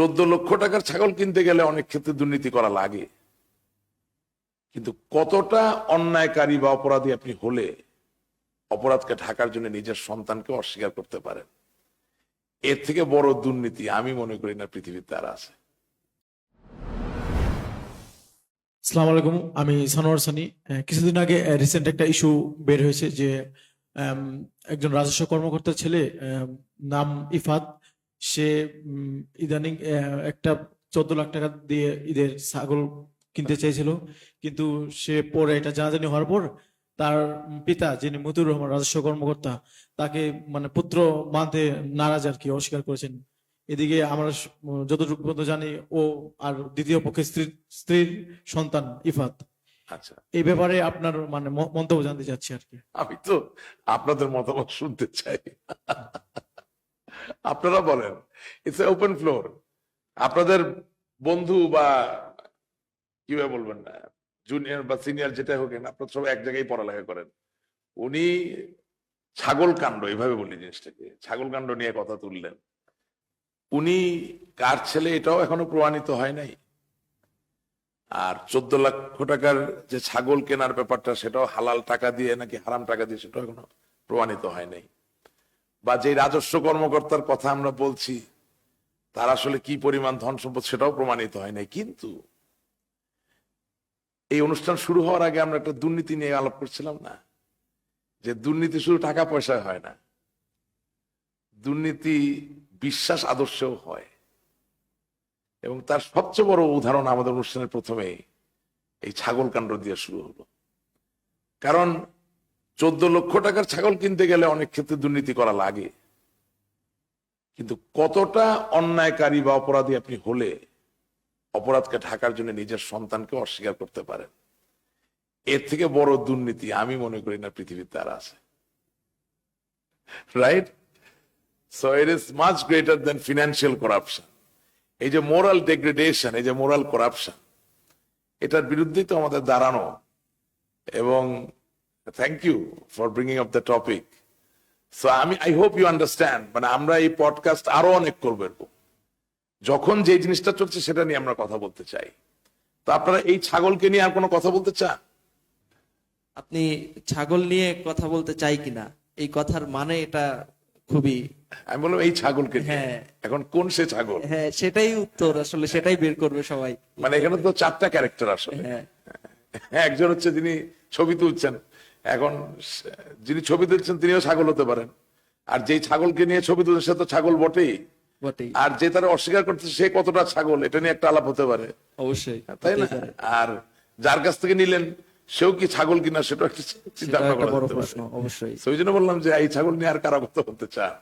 চোদ্দ লক্ষ টাকার ছাগল কিনতে গেলে অনেক ক্ষেত্রে দুর্নীতি করা লাগে। কিন্তু কতটা অন্যায়কারী বা অপরাধী আপনি হলে অপরাধকে ঢাকার জন্য নিজের সন্তানকে অস্বীকার করতে পারেন? এর থেকে বড় দুর্নীতি আমি মনে করি না পৃথিবীতে আর আছে। সালাম আলাইকুম, আমি সানোয়ার সানি। কিছুদিন আগে রিসেন্ট একটা ইস্যু বের হয়েছে যে একজন রাজস্ব কর্মকর্তার ছেলে নাম ইফাত সে ইদানিং একটা চোদ্দ লাখ টাকা দিয়ে ঈদের ছাগল কিনতে চেয়েছিল কিন্তু সে পরে এটা জানাজানি হওয়ার পর তার পিতা যিনি মতিউর রহমান রাজস্ব কর্মকর্তা তাকে মানে পুত্র মানতে নারাজ আর কি অস্বীকার করেছেন। এদিকে আমরা যতটুকু পর্যন্ত জানি ও আর দ্বিতীয় পক্ষে স্ত্রীর স্ত্রীর সন্তান ইফাত। আচ্ছা। এই ব্যাপারে আপনার মানে মন্তব্য জানতে চাচ্ছি আর কি। আমি তো আপনাদের মতামত শুনতে চাই। আপনারা বলেন ইটস এ ওপেন ফ্লোর আপনাদের বন্ধু বা কীভাবে বলবেন না জুনিয়র বা সিনিয়র যেটা হোক, আপনারা সব এক জায়গায় পড়ালেখা করেন। উনি ছাগল কাণ্ড এইভাবে বলি জিনিসটাকে, ছাগল কাণ্ড নিয়ে কথা তুললেন। উনি, কার ছেলে এটাও এখনও প্রমাণিত হয় নাই। আর চোদ্দ লক্ষ টাকার যে ছাগল কেনার ব্যাপারটা, সেটাও হালাল টাকা দিয়ে নাকি হারাম টাকা দিয়ে, সেটাও এখনও প্রমাণিত হয় নাই। বা যে রাজস্ব কর্মকর্তার কথা আমরা বলছি, তার আসলে কি পরিমাণ ধন সম্পদ সেটাও প্রমাণিত হয় নাই। কিন্তু এই অনুষ্ঠান শুরু হওয়ার আগে আমরা একটা দুর্নীতি নিয়ে আলাপ করছিলাম না? যে দুর্নীতি শুধু টাকা পয়সায় হয় না, দুর্নীতি বিশ্বাস আদর্শেও হয়। এবং তার সবচেয়ে বড় উদাহরণ আমাদের অনুষ্ঠানের প্রথমে এই ছাগল কাণ্ড দিয়ে শুরু হলো। কারণ চোদ্দ লক্ষ টাকার ছাগল কিনতে গেলে অনেক ক্ষেত্রে দুর্নীতি করা লাগে। কিন্তু কতটা অন্যায়কারী বা অপরাধী আপনি হলে অপরাধকে ঢাকার জন্য নিজের সন্তানকে অস্বীকার করতে পারেন। এর থেকে বড় দুর্নীতি আমি মনে করি না পৃথিবীতে আর আছে। Right so it is much greater than financial corruption এই যে মোরাল ডেগ্রেডেশন এই যে মোরাল করাপশন এটার বিরুদ্ধেই তো আমাদের দাঁড়ানো। এবং thank you for bringing up the topic so আমি আই হোপ ইউ আন্ডারস্ট্যান্ড মানে আমরা এই পডকাস্ট আরও অনেক করব এরকম। যখন যে জিনিসটা চলছে সেটা নিয়ে আমরা কথা বলতে চাই। তো আপনারা এই ছাগলকে নিয়ে আর কোনো কথা বলতে চান? আপনি ছাগল নিয়ে কথা বলতে চাই কিনা? এই কথার মানে এটা খুবই আমি বললাম এই ছাগলকে হ্যাঁ। এখন কোন সে ছাগল? হ্যাঁ সেটাই উত্তর। আসলে সেটাই বের করবে সবাই। মানে এখানে তো চারটা ক্যারেক্টার আসলে। হ্যাঁ। একজন হচ্ছে যিনি ছবি তুলছেন এখন যিনি ছবি তুলছেন তিনিও ছাগল হতে পারেন। আর যেই ছাগলকে নিয়ে ছবি তুলছেন সে তো ছাগল বটেই। আর যে তারা অস্বীকার করতেছে সে কতটা ছাগল এটা নিয়ে একটা আলাপ হতে পারে। অবশ্যই তাই না? আর যার কাছ থেকে নিলেন সেও কি ছাগল কিনা সেটা একটা চিন্তা ভাবনা করা বড় পারে। প্রশ্ন অবশ্যই। সেই জন্য বললাম যে এই ছাগল নিয়ে আর কারা কথা বলতে চান